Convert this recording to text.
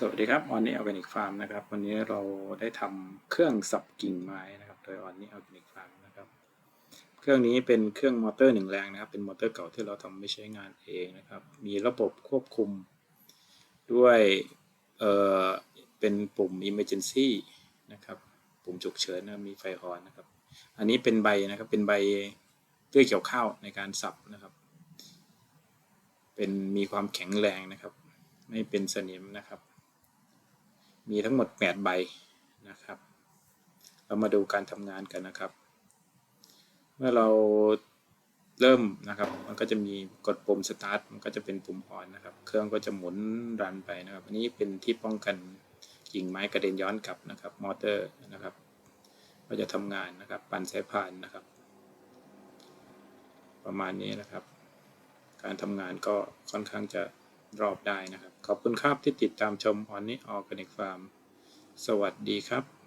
สวัสดีครับออนนี่ออร์แกนิกฟาร์มนะครับ วันนี้เราได้ทำเครื่องสับกิ่งไม้นะครับ โดยออนนี่ออร์แกนิกฟาร์มนะครับ เครื่องนี้เป็นเครื่องมอเตอร์หนึ่งแรงนะครับ เป็นมอเตอร์เก่าที่เราทำไม่ใช้งานเองนะครับ มีระบบควบคุมด้วยเอ่อเป็นปุ่ม emergency นะครับ ปุ่มฉุกเฉินนะมีไฟออนนะครับ อันนี้เป็นใบนะครับ เป็นใบเพื่อเกี่ยวข้าวในการสับนะครับ เป็นมีความแข็งแรงนะครับ ไม่เป็นสนิมนะครับ มีทั้งหมด 8 ใบนะครับ เรามาดูการทำงานกันนะครับ เมื่อเราเริ่มนะครับ มันก็จะมีกดปุ่ม start มันก็จะเป็นปุ่มออนนะครับ เครื่องก็จะหมุนรันไปนะครับ อันนี้เป็นที่ป้องกันกิ่งไม้กระเด็นย้อนกลับนะครับ มอเตอร์นะครับ ก็จะทำงานนะครับ ปั่นสายพานนะครับ ประมาณนี้นะครับ การทำงานก็ค่อนข้างจะ รอบได้นะครับ ขอบคุณครับที่ติดตามชมออนนี่ออร์แกนิกฟาร์มสวัสดีครับ